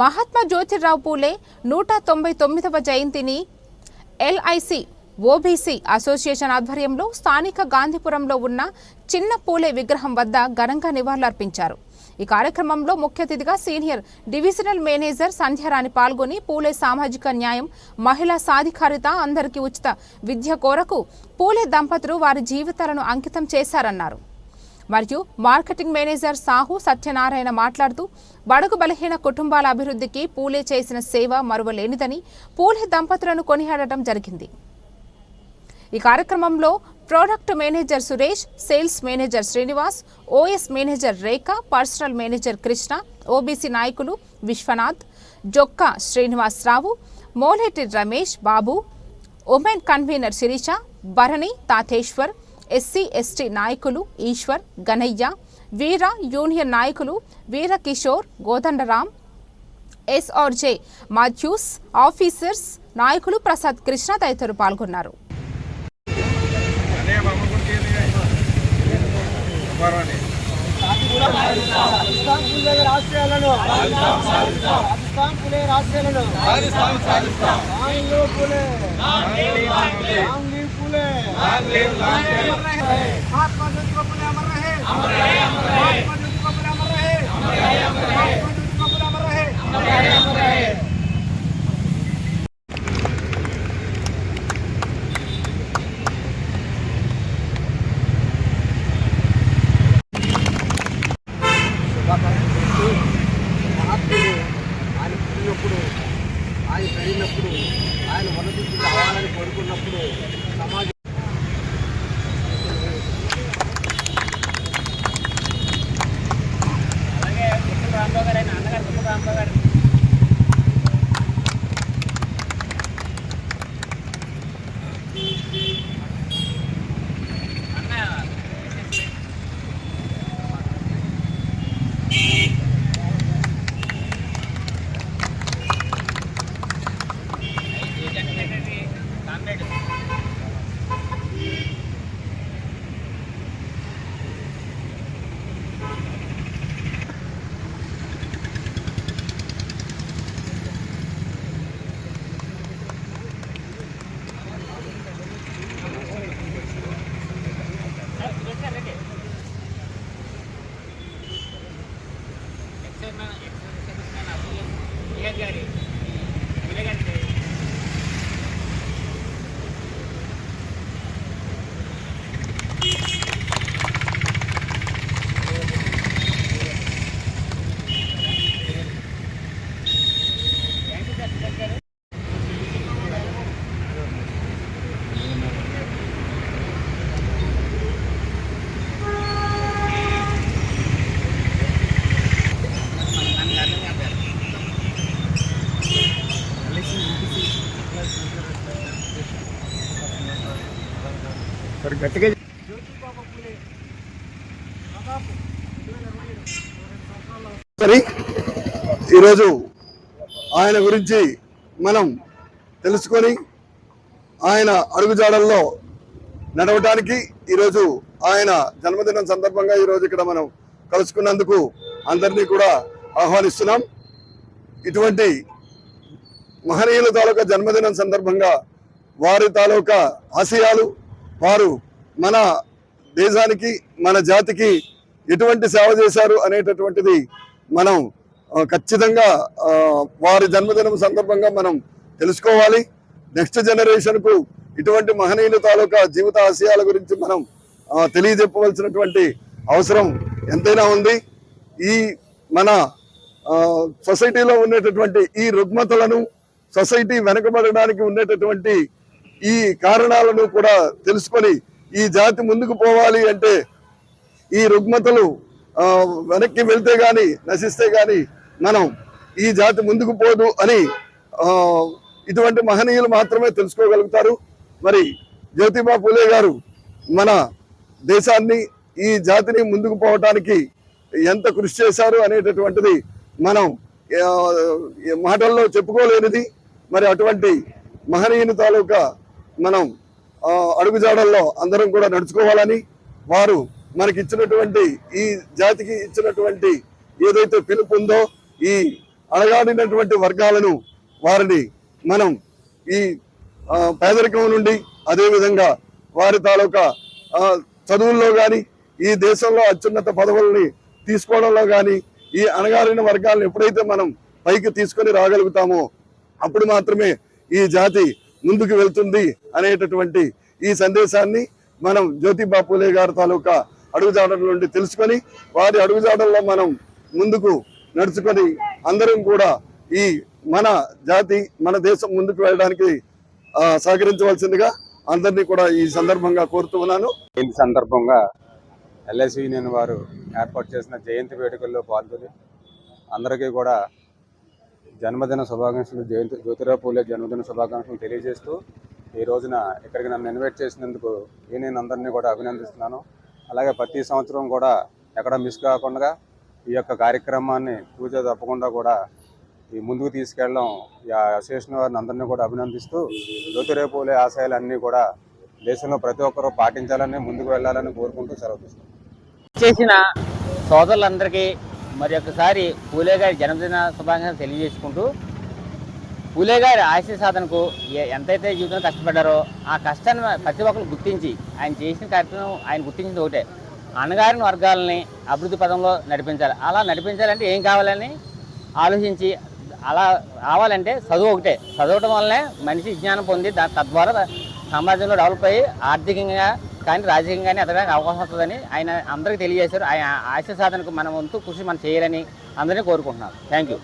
మహాత్మా జ్యోతిరావు పూలే నూట తొంభై తొమ్మిదవ జయంతిని ఎల్ఐసి ఓబీసీ అసోసియేషన్ ఆధ్వర్యంలో స్థానిక గాంధీపురంలో ఉన్న చిన్న పూలే విగ్రహం వద్ద ఘనంగా నివాళులర్పించారు. ఈ కార్యక్రమంలో ముఖ్య అతిథిగా సీనియర్ డివిజనల్ మేనేజర్ సంధ్యారాణి పాల్గొని పూలే సామాజిక న్యాయం మహిళా సాధికారిత అందరికీ ఉచిత విద్య కోరకు పూలే దంపతులు వారి జీవితాలను అంకితం చేశారన్నారు. మరియు మార్కెటింగ్ మేనేజర్ సాహు సత్యనారాయణ మాట్లాడుతూ బడుగు బలహీన కుటుంబాల అభివృద్ధికి పూలే చేసిన సేవ మరువలేనిదని పూలే దంపతులను కొనియాడటం జరిగింది. ఈ కార్యక్రమంలో product manager Suresh sales manager Srinivas OS manager Rekha personal manager Krishna OBC నాయకులు Vishwanath Jokka Srinivasarao Moleti Ramesh Babu women convenor Sirisha Bharani Tateshwar SC ST నాయకులు ఈశ్వర్ గణయ్య వీర యూనియన్ నాయకులు Veera Kishore Godandaram SRJ Mathews officers నాయకులు ప్రసాద్ కృష్ణ తదితరులు పాల్గొన్నారు అనే బాబు కూడా పర్వాలేదు రాజస్థాన్ పులే రాష్ట్రాలను రాజస్థాన్ పులే రాష్ట్రాలను ఆంగ్లో సరే గట్టిగా సరే ఈరోజు ఆయన గురించి మనం తెలుసుకొని ఆయన అడుగుజాడల్లో నడవటానికి ఈరోజు ఆయన జన్మదినం సందర్భంగా ఈరోజు ఇక్కడ మనం కలుసుకున్నందుకు అందరినీ కూడా ఆహ్వానిస్తున్నాం. ఇటువంటి మహనీయుల తాలూకా జన్మదినం సందర్భంగా వారి తాలూకా ఆశయాలు వారు మన దేశానికి మన జాతికి ఎటువంటి సేవ చేశారు అనేటటువంటిది మనం ఖచ్చితంగా వారి జన్మదినం సందర్భంగా మనం తెలుసుకోవాలి. నెక్స్ట్ జనరేషన్కు ఇటువంటి మహనీయుల తాలూకా జీవిత ఆశయాల గురించి మనం తెలియజెప్పవలసినటువంటి అవసరం ఎంతైనా ఉంది. ఈ మన సొసైటీలో ఉండేటటువంటి ఈ రుగ్మతలను సొసైటీ వెనకబడడానికి ఉండేటటువంటి ఈ కారణాలను కూడా తెలుసుకొని ఈ జాతి ముందుకు పోవాలి అంటే ఈ రుగ్మతలు వెనక్కి వెళ్తే కానీ నశిస్తే కానీ మనం ఈ జాతి ముందుకు పోదు అని ఇటువంటి మహనీయులు మాత్రమే తెలుసుకోగలుగుతారు. మరి జ్యోతిబా పూలే గారు మన దేశాన్ని ఈ జాతిని ముందుకు పోవటానికి ఎంత కృషి చేశారు అనేటటువంటిది మనం మాటల్లో చెప్పుకోలేనిది. మరి అటువంటి మహనీయుని తాలూకా మనం అడుగుజాడల్లో అందరం కూడా నడుచుకోవాలని వారు మనకి ఇచ్చినటువంటి ఈ జాతికి ఇచ్చినటువంటి ఏదైతే పిలుపు ఉందో ఈ అడగాడినటువంటి వర్గాలను వారిని మనం ఈ పేదరికం నుండి అదేవిధంగా వారి తాలూకా చదువుల్లో కానీ ఈ దేశంలో అత్యున్నత పదవుల్ని తీసుకోవడంలో కానీ ఈ అణగారిన వర్గాలను ఎప్పుడైతే మనం పైకి తీసుకొని రాగలుగుతామో అప్పుడు మాత్రమే ఈ జాతి ముందుకు వెళ్తుంది అనేటటువంటి ఈ సందేశాన్ని మనం జ్యోతిబా పూలే గారి తాలూకా అడుగుజాడల నుండి తెలుసుకొని వారి అడుగుజాడల్లో మనం ముందుకు నడుచుకొని అందరం కూడా ఈ మన జాతి మన దేశం ముందుకు వెళ్ళడానికి సహకరించవలసిందిగా అందరినీ కూడా ఈ సందర్భంగా కోరుతూ ఉన్నాను. సందర్భంగా ఎల్ఐసి యూనియన్ వారు ఏర్పాటు చేసిన జయంతి వేడుకల్లో పాల్గొని అందరికీ కూడా జన్మదిన శుభాకాంక్షలు జయంతి జ్యోతిరావు పూలే జన్మదిన శుభాకాంక్షలు తెలియజేస్తూ ఈ రోజున ఇక్కడికి నన్ను ఇన్వైట్ చేసినందుకు నేను అందరినీ కూడా అభినందిస్తున్నాను. అలాగే ప్రతి సంవత్సరం కూడా ఎక్కడ మిస్ కాకుండా ఈ యొక్క కార్యక్రమాన్ని పూజ తప్పకుండా కూడా ఈ ముందుకు తీసుకెళ్ళడం ఈ అసోసియేషన్ వారిని అందరినీ కూడా అభినందిస్తూ జ్యోతిరావు పూలే ఆశయాలన్నీ కూడా దేశంలో ప్రతి ఒక్కరూ పాటించాలని ముందుకు వెళ్ళాలని కోరుకుంటూ సెలవు చేసిన సోదరులందరికీ మరి ఒకసారి పూలే గారి జన్మదిన శుభాకాంక్షలు తెలియజేసుకుంటూ పూలే గారి ఆశయ సాధనకు ఎంతైతే జీవితంలో కష్టపడ్డారో ఆ కష్టాన్ని ప్రతి ఒక్కరు గుర్తించి ఆయన చేసిన కార్యక్రమం ఆయన గుర్తించింది ఒకటే. అణగారిన వర్గాలని అభివృద్ధి పదంలో నడిపించాలి. అలా నడిపించాలంటే ఏం కావాలని ఆలోచించి అలా రావాలంటే చదువు ఒకటే. చదవటం వల్లనే మనిషి విజ్ఞానం పొంది తద్వారా సమాజంలో డెవలప్ అయ్యి ఆర్థికంగా కానీ రాజకీయంగానే కానీ ఎదగడానికి అవకాశం వస్తుందని ఆయన అందరికీ తెలియజేశారు. ఆయన ఆశయ సాధనకు మన వంతు కృషి మనం చేయాలని అందరినీ కోరుకుంటున్నాను. Thank you